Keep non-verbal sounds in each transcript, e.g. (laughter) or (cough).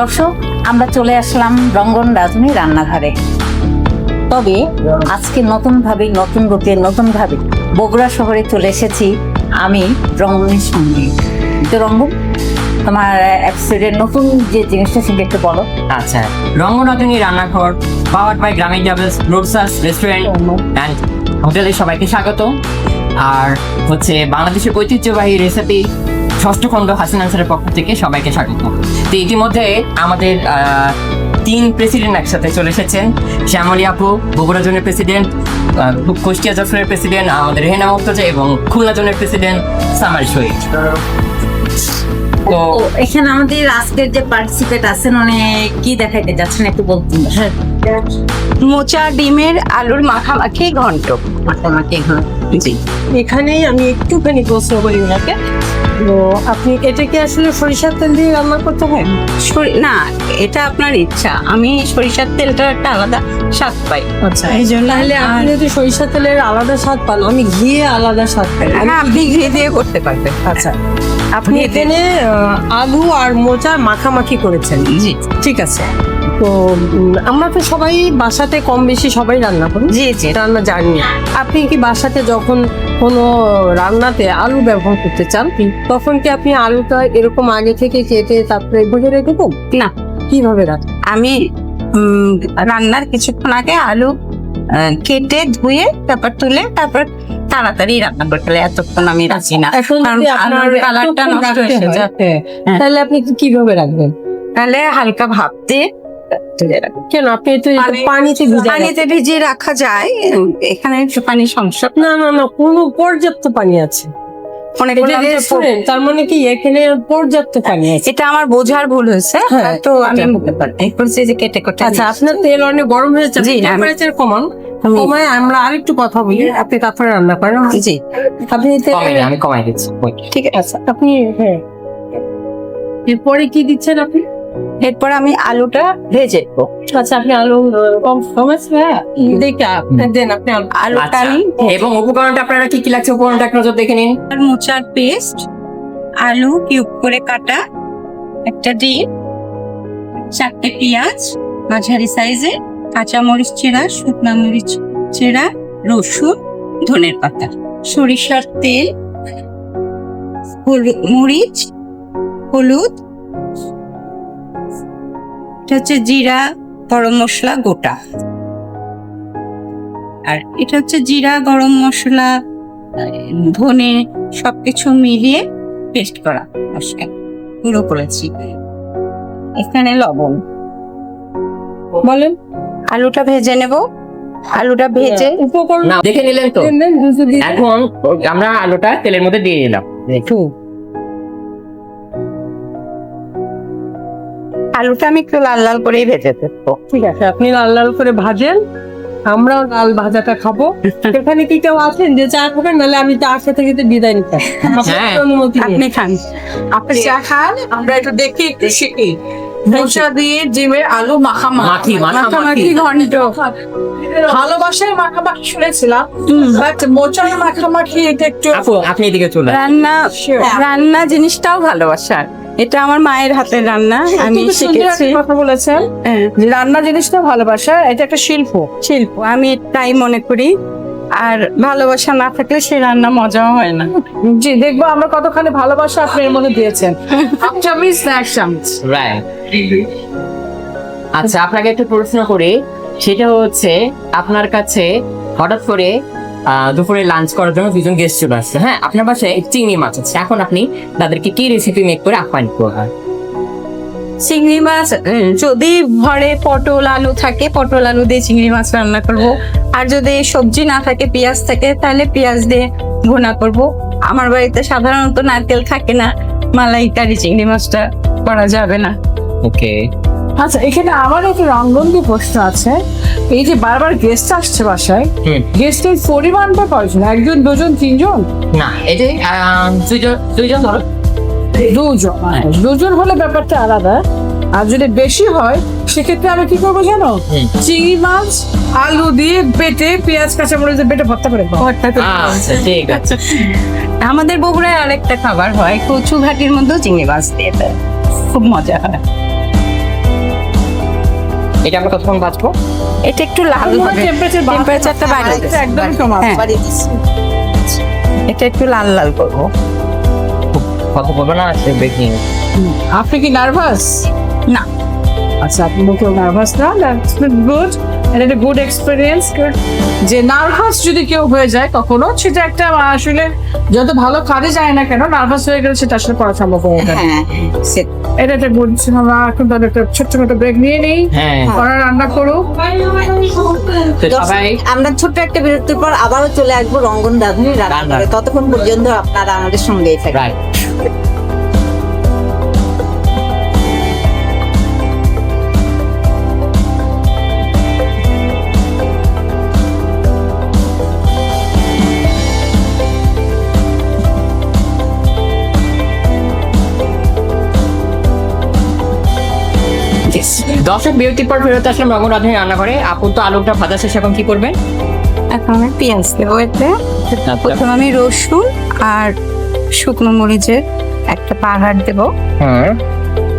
দর্শক, আমরা চলে আসলাম রঙ্গন রাজনী রান্নাঘরে। তবে আজকে নতুন ভাবে নতুন রূপে নতুন ভাবে বগুড়া শহরে চলে এসেছি আমি রঙ্গনের সঙ্গে। তো রঙ্গন, তোমার এপিসোডের নতুন যে জিনিসটা সেটা একটু বলো। আচ্ছা রঙ্গনাথনী রান্নাঘর পাওয়ার বাই গ্রামীণ ডাবলস রোডসাস রেস্টুরেন্ট অ্যান্ড হোটেলে সবাইকে স্বাগত আর হচ্ছে বাংলাদেশের ঐতিহ্যবাহী রেসিপি ষষ্ঠ খণ্ড হাসিন আনসারের পক্ষ থেকে সবাইকে স্বাগত। তো ইতিমধ্যে আমাদের তিন প্রেসিডেন্ট একসাথে চলে এসেছেন। শ্যামলী আপু বগুড়া জোনের প্রেসিডেন্ট কুষ্টিয়া জফরের প্রেসিডেন্ট আমাদের হেনা মুক্তজা এবং খুলনা জোনের প্রেসিডেন্ট সামার শহীদ। তো এখানে আমাদের আজকের যে পার্টিসিপেট আছেন মানে কি দেখাইতে যাচ্ছেন একটু বলতেন মোচা ডিমের আলুর মাখামাখি ঘন্ট। মাখামাখি এখানে জি। এখানেই আমি একটুখানি প্রশ্ন করি ওনাকে। তো আপনি এটা কি আসলে সরিষার তেল দিয়ে রান্না করতে হয়? সরি- না এটা আপনার ইচ্ছা। আমি সরিষার তেলটা একটা আলাদা স্বাদ পাই। আচ্ছা এই জন্য তাহলে আপনি যদি সরিষার তেলের আলাদা স্বাদ পান আমি ঘিয়ে আলাদা স্বাদ পাই। হ্যাঁ আপনি ঘি দিয়ে করতে পারবেন। আচ্ছা আপনি এখানে আলু আর মোচা মাখামাখি করেছেন। জি। ঠিক আছে। তো আমরা তো সবাই বাসাতে কম বেশি সবাই রান্না করি। জি জি। রান্না জানি। আপনি কি বাসাতে যখন কোনো রান্নাতে আলু ব্যবহার করতে চান তখন কি আপনি আলুটা এরকম আগে থেকে কেটে তারপরে ভেজে রেখে দেন? না। কীভাবে রাখেন আমি রান্নার কিছুক্ষণ আগে আলু কেটে ধুয়ে তারপর তুলে তারপর তাড়াতাড়ি রান্না করতে হবে। এতক্ষণ আমি রাখি না। কালারটা নষ্ট হয়ে যাবে হ্যাঁ, তাহলে আপনি কীভাবে রাখবেন? তাহলে হালকা ভাপ কেন? আপনি তো পানিতে পানিতে ভিজিয়ে রাখা যায়। এখানে পানি সমস্যা। না না না কোনো পর্যাপ্ত পানি আছে। তার মানে কি এখানে পর্যাপ্ত পানি আছে? এটা আমার বোঝার ভুল হয়েছে। হ্যাঁ, তো আমি। যে কেটে কেটে আচ্ছা আপনার তেল অনেক গরম হয়ে যাচ্ছে জি, টেম্পারেচার কমান। কমায় আমরা আরেকটু কথা বলি। আপনি তারপরে রান্না করেন। জি। আপনি আমি কমাই দিচ্ছি। ঠিক আছে। আচ্ছা আপনি হ্যাঁ। এরপরে কি দিচ্ছেন আপনি? এরপর আমি আলুটা ভেজে দেবো আচ্ছা আপনি আলু কম হ্যাঁ দেখে দেন আপনি আলু। আলুটা আচ্ছা আমি এবং উপকরণটা আপনারা কি কি লাগছে উপকরণটা এক নজর দেখে নিন। আর মোচার পেস্ট আলু কিউব করে কাটা একটা ডিম চারটে পেঁয়াজ মাঝারি সাইজে কাঁচা মরিচ চেরা শুকনা মরিচ চেরা রসুন ধনের পাতা সরিষার তেল হলুদ মরিচ হলুদ এটা হচ্ছে জিরা গরম মশলা গোটা। আর এটা হচ্ছে জিরা গরম মশলা ধনে সবকিছু মিলিয়ে পেস্ট করা মশলা। গুঁড়ো করেছি। এখানে লবণ। বলেন আলুটা ভেজে নেব। আলুটা ভেজে উপকরণ দেখে নিলেন তো। এখন আমরা আলুটা তেলের মধ্যে দিয়ে দিলাম। আলুটা আমি একটু লাল লাল করেই ভেজে দেবো ঠিক আছে আপনি লাল লাল করে ভাজেন আমরাও লাল ভাজাটা খাব। এখানে কি কেউ আছেন যে চা খাবেন? নাহলে আমি চা খেতে খেতে বিদায় নিতে হ্যাঁ। অনুমতি আপনি খান। আপনি চা খান আমরা একটু দেখি একটু শিখি। মোচা দিয়ে ডিমের আলু মাখামাখি। মাখি মাখামাখি। ঘন্ট। ভালোবাসায় মাখামাখি শুনেছিলাম বাট মোচার মাখামাখি এটা একটু আপনি এদিকে চলে রান্না. রান্না জিনিসটাও ভালোবাসার। এটা আমার মায়ের হাতের রান্না আমি শিখেছি। কথা বলেছেন। হ্যাঁ, যে রান্না জিনিসটা ভালোবাসা এটা একটা শিল্প। শিল্প আমি তাই মনে করি। আর ভালোবাসা না থাকলে সে রান্না মজাও হয় না। জি দেখব আমরা কতখানি ভালোবাসা আপনি এর মধ্যে দিয়েছেন। চামচ রাইট আচ্ছা আপনাকে একটা প্রশ্ন করি। সেটা হচ্ছে আপনার কাছে হঠাৎ করে দুপুরে লাঞ্চ করার জন্য দুজন গেস্ট চলে আসছে। হ্যাঁ আপনার বাসায় চিংড়ি মাছ আছে। এখন আপনি তাদেরকে কি রেসিপি মেক করে আপ্যায়ন করবেন? চিংড়ি মাছ যদি ঘরে পটল আলু থাকে পটল আলু দিয়ে চিংড়ি মাছ রান্না করব। আর যদি সবজি না থাকে পেঁয়াজ থাকে তাহলে পেঁয়াজ দিয়ে ভুনা করব। আমার বাড়িতে সাধারণত নারকেল থাকে না মালাইকারি চিংড়ি মাছটা করা যাবে না। ওকে আচ্ছা এখানে আমার একটা রঙ্গন্দি প্রশ্ন আছে। এই যে বারবার গেস্ট আসছে বাসায় গেস্টের পরিমাণটা কয়জন একজন দুজন তিনজন? না এটা আহ, দুইজন দুইজন ধরো। দুজন দুজন হলে ব্যাপারটা আলাদা। আর যদি বেশি হয় সেক্ষেত্রে আমি কি করব জানো? চিংড়ি মাছ আলু দিয়ে বেটে পেঁয়াজ কাঁচামরিচ দিয়ে বেটে ভর্তা করে। আচ্ছা ঠিক আছে। আমাদের বগুড়ায় আরেকটা খাবার হয় কচু ঘাটির মধ্যেও চিংড়ি মাছ দিয়ে দেয়। খুব মজা হয়। এটা আমরা কতক্ষণ বাঁচবো? এটা একটু লাল হবে টেম্পারেচার টেম্পারেচারটা বাড়িয়ে দিচ্ছি। একদমই সমান হ্যাঁ। এটা একটু লাল লাল করব। কত করবে না আছে বেকিং আপনি কি নার্ভাস না। আচ্ছা আপনি কেউ নার্ভাস না? That's good. এটা একটা গুড এক্সপিরিয়েন্স যে নার্ভাস যদি কেউ হয়ে যায় কখনো সেটা একটা আসলে যত ভালো কাজে যায় না কেন নার্ভাস হয়ে গেলে সেটা আসলে করা সম্ভব হয়ে যায় হ্যাঁ সে- এটা একটা গুড আমরা এখন তাহলে একটা ছোট্ট ছোট ব্রেক নিয়ে নেই। হ্যাঁ। ওরা রান্না করুক আমরা ছোট্ট একটা বিরতির পর আবারও চলে আসব রঙ্গন রাঁধুনি রান্না রান্না। করে ততক্ষণ পর্যন্ত আপনারা আমাদের সঙ্গেই থাকবেন। দর্শক বিরতির পর ফেরত আসলাম রঙ রাধুনী রান্নাঘরে। আপু তো আলুটা ভাজা শেষ এখন কি করবেন? এখন আমি পেঁয়াজ দেবো এতে। আচ্ছা। প্রথমে আমি রসুন আর শুকনো মরিচের একটা পাহাড় দেব। হ্যাঁ।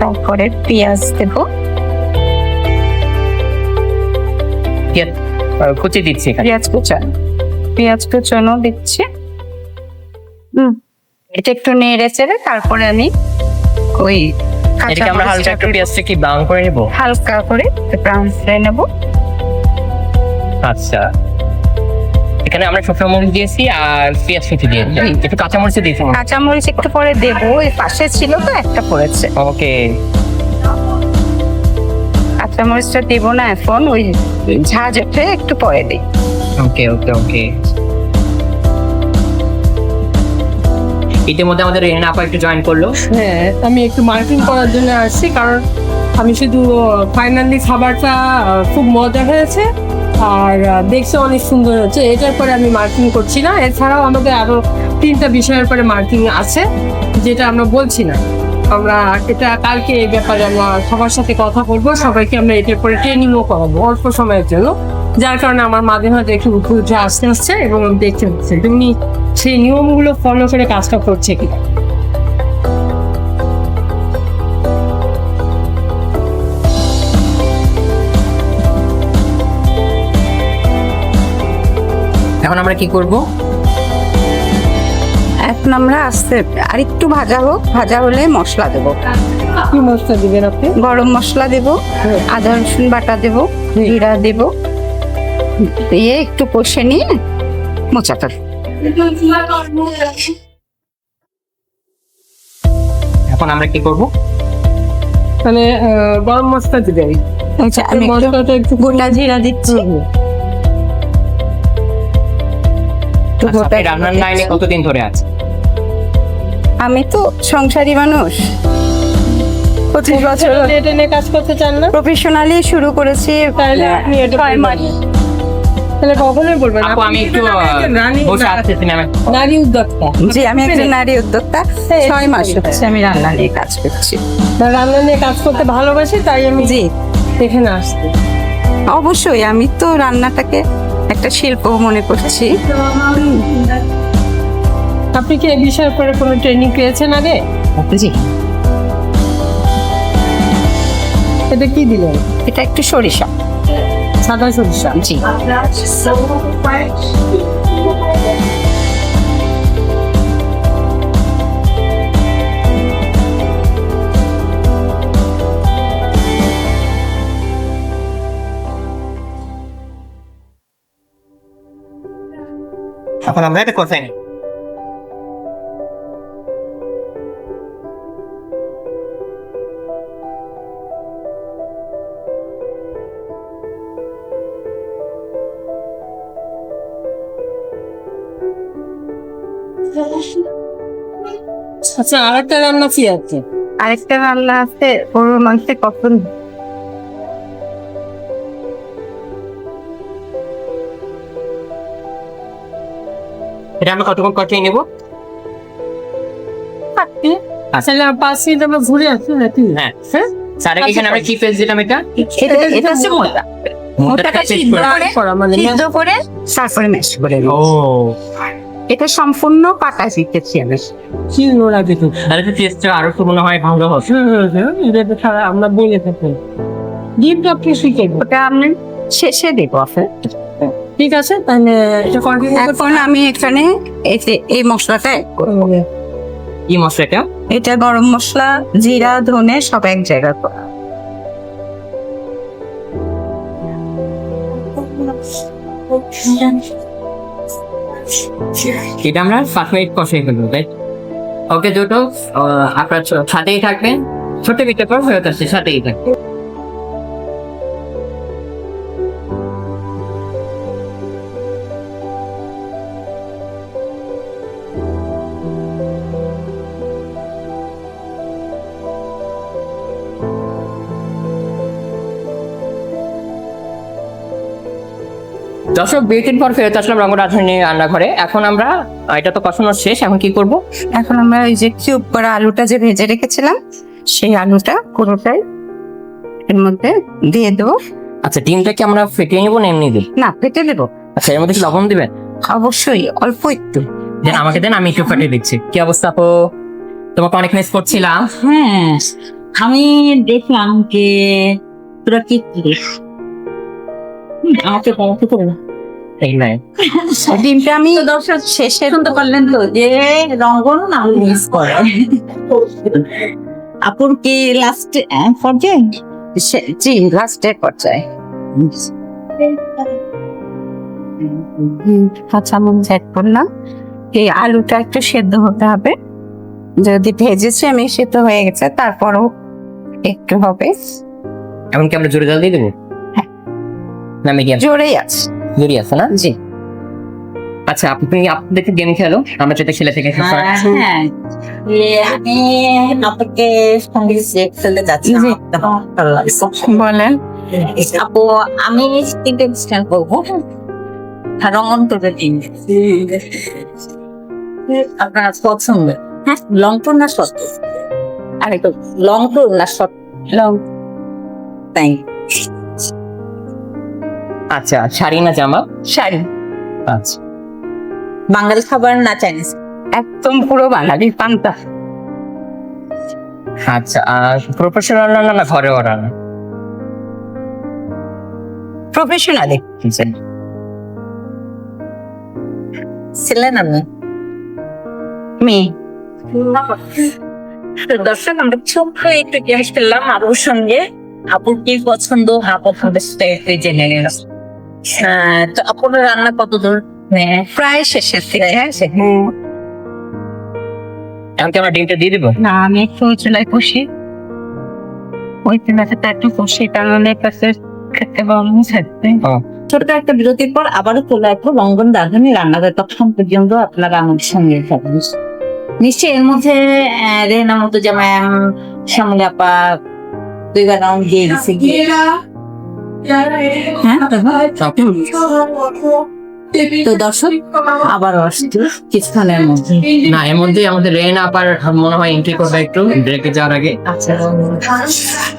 তারপরে পেঁয়াজ দেব। কুচি দিচ্ছি পেঁয়াজ কুচানো। পেঁয়াজ কুচানো দিচ্ছি। হুম এটা একটু নেড়ে চেড়ে তারপরে আমি ওই এটাকে আমরা হালকা একটু পেঁয়াজটা কি ব্রাউন করে নেব? হালকা করে ব্রাউন করে নেব। আচ্ছা। এখানে আমরা শুকনো মরিচ দিয়েছি আর পেঁয়াজ কুচি দিয়েছি। একটু কাঁচা মরিচ দিয়েছি কাঁচা মরিচ একটু পরে দেবো। ওই পাশে ছিল তো একটা পড়েছে। ওকে। কাঁচা মরিচটা দেবো না এখন ওই ঝাঁজ একটু পরে দিই। ওকে ওকে ওকে। ইতিমধ্যে আমাদের রেহানা আপা একটু জয়েন করল। হ্যাঁ আমি একটু মার্কিং করার জন্য আসছি, কারণ আমি শুধু ফাইনালি খাবারটা খুব মজা হয়েছে, আর দেখতে অনেক সুন্দর হচ্ছে এটার পরে আমি মার্কিং করছি না, এছাড়াও আমাদের আরও তিনটা বিষয়ের পরে মার্কিং আছে, যেটা আমরা বলছি না। আমরা এটা কালকে এই ব্যাপারে আমরা সবার সাথে কথা বলব, সবাইকে আমরা এটার পরে ট্রেনিংও করাবো, অল্প সময়ের জন্য। যার কারণে আমার মাঝে মাঝে একটু উঠে আসতে আসছে এবং আমি দেখতে হচ্ছে। তুমি সেই নিয়মগুলো ফলো করে কাজটা করছে কিনা? এখন আমরা কি করব? এখন আমরা আস্তে আর একটু ভাজা হোক ভাজা হলে মশলা দেবো। কি মশলা দিবেন আপনি? গরম মশলা দেব আদা রসুন বাটা দেব জিরা দেব দিয়ে একটু কষে নিয়ে মোচাটা। এখন আমরা কি করব? মানে গরম মশলা দিবেন আচ্ছা, আমি একটু মশলাটা একটু গোটা জিরা দিচ্ছি। আচ্ছা, গোটা রান্নার লাইনে কতদিন ধরে আছে আমি তো সংসারী মানুষ। পঁচিশ বছর কাজ করতে চান না? প্রফেশনালি শুরু করেছি তাহলে তাহলে কখনোই বলবেন না। আমি একটু নারী- বসে আসছি নারী উদ্যোক্তা। জি আমি একজন নারী উদ্যোক্তা। ছয় মাস হচ্ছে আমি রান্না নিয়ে কাজ করছি। রান্না নিয়ে কাজ করতে ভালোবাসি তাই আমি জি। এখানে আসছি। অবশ্যই আমি তো রান্নাটাকে একটা শিল্প মনে করছি। আপনি কি এই বিষয়ের পরে কোনো ট্রেনিং পেয়েছেন আগে? জি। এটা কি দিলেন? এটা একটু সরিষা। সাদা সরিষা জি এখন আমরা এটা কোথায় নিই আচ্ছা আর একটা রান্না কি আছে? আরেকটা রান্না আছে গরুর মাংসে কখন এটা আমরা কতক্ষণ কটিয়ে নেব? আসলে পাঁচ মিনিট আমরা ঘুরে আসি নাকি হ্যাঁ। স্যার এখানে আমরা কি পেজ দিলাম এটা? এটা এটা হচ্ছে মোটা। মোটাটা সিদ্ধ করে- করে করা সিদ্ধ করে তারপরে ম্যাশ করে ও। এটা সম্পূর্ণ পাটা শিখেছি আমি। টেস্টটা আরও তো মনে হয় ভালো হবে। এটা তো আমরা বলে থাকি। আপনি শিখে ওটা আমি শেষে দেবো আপনার ঠিক আছে তাহলে এখন আমি এখানে এই যে এই মশলাটা add করব। কি মশলাটা এটা? গরম মশলা জিরা ধনে সব এক জায়গায় করা। এটা আমরা পাঁচ মিনিট কষিয়ে ফেলব তাই ওকে দুটো আপনার সাথেই থাকবেন। ছোট্ট মিটার পর হয়ে আসছে সাথেই থাকবেন। দর্শক বিরতির পর ফেরত আসলাম রঙ্গ রাজধানী রান্নাঘরে। এখন আমরা এটা তো কষানো শেষ এখন কি করব? এখন আমরা ওই যে কিউব করা আলুটা যে ভেজে রেখেছিলাম সেই আলুটা পুরোটাই এর মধ্যে দিয়ে দেবো। আচ্ছা ডিমটা কি আমরা ফেটিয়ে নেব না এমনি দিই না ফেটে দেবো আচ্ছা এর মধ্যে কি লবণ দিবেন? অবশ্যই অল্প একটু। দেন আমাকে দেন আমি একটু ফেটে দিচ্ছি। কি অবস্থা আপু? তোমাকে অনেক মিস করছিলাম। হ্যাঁ আমি দেখলাম যে তোরা কি করিস? আমাকে বলতে করো এই নাই। ডিমটা আমি দর্শক শেষে শুনতে পারলেন তো? যে রঙ্গন আমি মিস করে। আপুর কি লাস্ট পর্যায়ে? জি পর্যায়ে। কাঁচা মরিচ অ্যাড করলাম। এই আলুটা একটু সেদ্ধ হতে হবে। যদি ভেজেছি আমি সেদ্ধ হয়ে গেছে তারপরও একটু হবে। এখন কি আমরা জোরে জল দিয়ে দেবো? হ্যাঁ। না জোরেই আছে। জোরে আছে না? জি। আচ্ছা আপনি আপনাদেরকে গেম খেলো? আমরা যেটা খেলে থেকে হ্যাঁ এ, আমি আপনাকে সঙ্গে খেলতে যাচ্ছি বলেন। আপু আমি তিনটে স্ট্যান্ড করব। হ্যাঁ রঙন করবে তিন। আপনার পছন্দ? হ্যাঁ লং টুর না শর্ট আর লং টুর না শর্ট লং তাই আচ্ছা শাড়ি না জামা? শাড়ি। আচ্ছা। বাঙালি খাবার না চাইনিজ? একদম পুরো বাঙালি পান্তা। আচ্ছা আর প্রফেশনাল রান্না না রান্না প্রফেশনালি ছিলেন আপনি মেয়ে? দর্শক আমরা ছোট্ট একটু জিনিস পেলাম আপুর সঙ্গে। আপুর কি পছন্দ? আপন সেটা একটু জেনে নিলাম হ্যাঁ, তো আপুর রান্না কত দূর হ্যাঁ। প্রায় শেষের দিকে। হ্যাঁ এখন কি আমরা ডিমটা দিয়ে দিব? না আমি একটু চুলায় কষি। ওই চুলাটা একটু কষি কারণ পাশে খেতে থাকবে ছোট্ট একটা বিরতির পর আবারও চলে আসব রঙ্গন রাঁধুনি রান্নাঘর। তখন পর্যন্ত আপনারা আমাদের সঙ্গে থাকবেন নিশ্চয়ই এর মধ্যে রেহানা মতো যেমন শ্যামলী আপা দুই দিছে। গিয়ে হ্যাঁ তো দর্শক আবারও আসছে কিছুক্ষণের মধ্যে। না এর মধ্যে আমাদের রেনা আবার মনে হয় এন্ট্রি করবে একটু ব্রেকে যাওয়ার আগে। আচ্ছা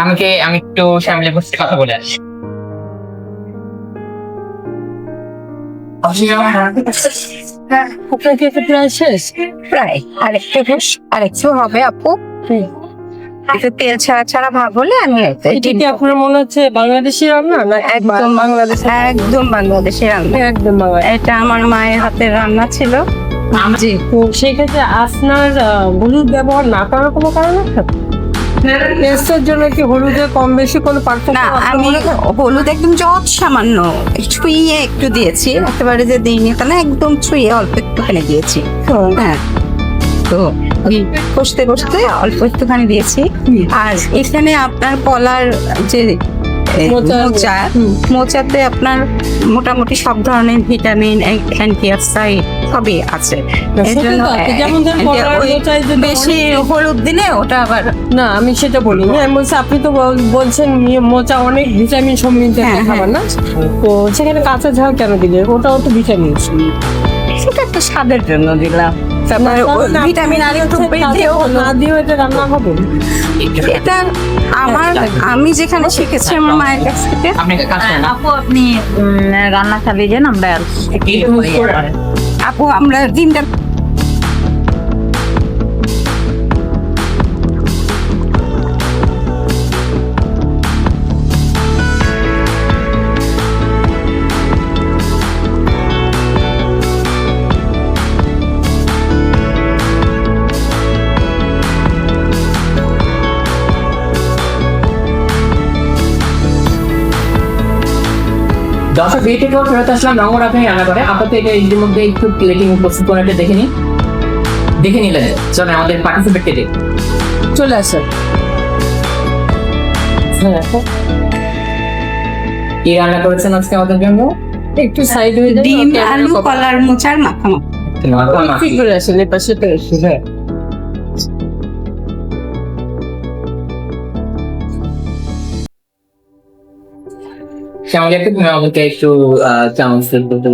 আমাকে আমি একটু ফ্যামিলি বসে কথা বলে আসি। আপনার কি প্রায় শেষ? প্রায়। আরেকটু বেশ আরেকটু হবে আপু। একটু তেল ছাড়া ছাড়া ভাব হলে আমি এটা কি আপনার মনে হচ্ছে বাংলাদেশি রান্না না একদম বাংলাদেশ একদম বাংলাদেশি রান্না। একদম এটা আমার মায়ের হাতের রান্না ছিল। জি। তো সেক্ষেত্রে আপনার হলুদ ব্যবহার না করার কোনো কারণ আছে? টেস্টের জন্য কি হলুদের কম বেশি কোনো পার্থক্য না আমি হলুদ একদম যত সামান্য ছুঁয়ে একটু দিয়েছি একেবারে যে দিইনি তা না একদম ছুঁয়ে অল্প একটুখানি দিয়েছি। হ্যাঁ। তো কষতে কষতে অল্প একটুখানি দিয়েছি। আর এখানে আপনার কলার যে মোচা। মোচা মোচাতে আপনার মোটামুটি সব ধরনের ভিটামিন অ্যান্টিঅক্সাইড সবই আছে। বেশি হলুদ দিলে ওটা আবার না আমি সেটা বলি না আমি বলছি আপনি তো বলছেন মোচা অনেক ভিটামিন সমৃদ্ধ একটা হ্যাঁ, খাবার না? তো সেখানে কাঁচা ঝাল কেন দিলে? ওটাও তো ভিটামিন। সেটা একটা স্বাদের জন্য দিলাম। তারপরে ভিটামিন আর একটু বৃদ্ধিও হলো না দিয়েও এটা রান্না হবে। এটা আমার আমি যেখানে শিখেছি আমার মায়ের কাছ থেকে? আপু আপনি রান্না যান আমরা আপু আমরা ডিমটা দর্শক থেকেও ফেরত আসলাম রঙ রাখেন রান্না করে আপাতত এটা এর মধ্যে একটু প্লেটিং উপস্থিত করে একটা দেখে নিই। দেখে নিলেন চলে আমাদের পার্টিসিপেটকে দেখ। চলে আসে। কি রান্না করেছেন আজকে আমাদের জন্য? একটু সাইড হয়ে ডিম আলু কলার মোচার মাখানো ঠিক করে আসেন এ পাশে তো এসে হ্যাঁ শ্যামলি একটু তুমি আমাকে একটু চামচ হবে।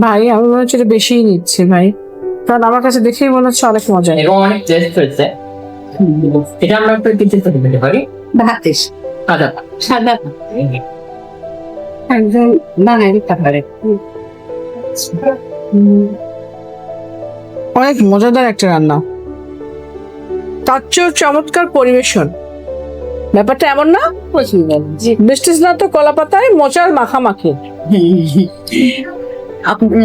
ভাই আমি মনে হচ্ছে বেশিই নিচ্ছি ভাই। কারণ আমার কাছে দেখেই মনে হচ্ছে অনেক মজা। এবং অনেক টেস্ট হয়েছে। এটা আমরা একটু কিছু করে দিতে পারি ভাতের। আদা সাদা একজন বাঙালি অনেক মজাদার একটা রান্না। তার চেয়েও চমৎকার পরিবেশন। ব্যাপারটা এমন না? বৃষ্টি স্নাত কলা পাতায় মোচার মাখামাখি। (laughs)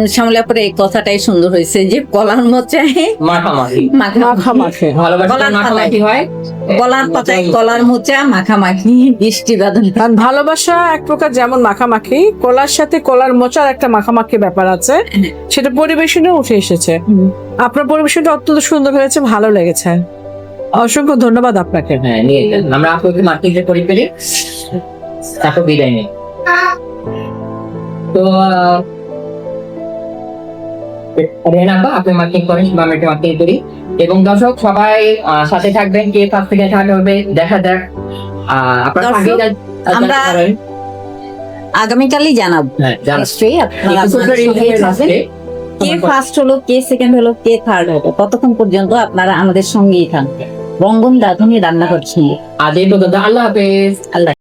শ্যামলাপুরে এই কথাটাই সুন্দর হয়েছে যে কলার মোচায় মাখামাখি। হয়। কলার পাতায় কলার মোচা মাখামাখি বৃষ্টি বাদল ভালোবাসা এক প্রকার যেমন মাখামাখি কলার সাথে কলার মোচার একটা মাখামাখি ব্যাপার আছে। সেটা পরিবেশনে উঠে এসেছে। আপনার পরিবেশনটা অত্যন্ত সুন্দর হয়েছে ভালো লেগেছে। অসংখ্য ধন্যবাদ আপনাকে। হ্যাঁ নিয়ে আমরা আপনাকে মার্কেটে করে ফেলি তারপর বিদায় নেই। তো রেহান আপা আপনি মার্কিং করেন বা মার্কিং করি এবং দর্শক সবাই সাথে থাকবেন কে ফার্স্ট থেকে থার্ড হবে দেখা যাক। আমরা- আগামীকালই জানাব। হ্যাঁ কে ফার্স্ট হলো কে সেকেন্ড হলো কে থার্ড হলো ততক্ষণ পর্যন্ত আপনারা আমাদের সঙ্গেই থাকবেন? রঙ্গন রাধুনি রান্না করছেন আজ এই পর্যন্ত আল্লাহ হাফেজ। আল্লাহ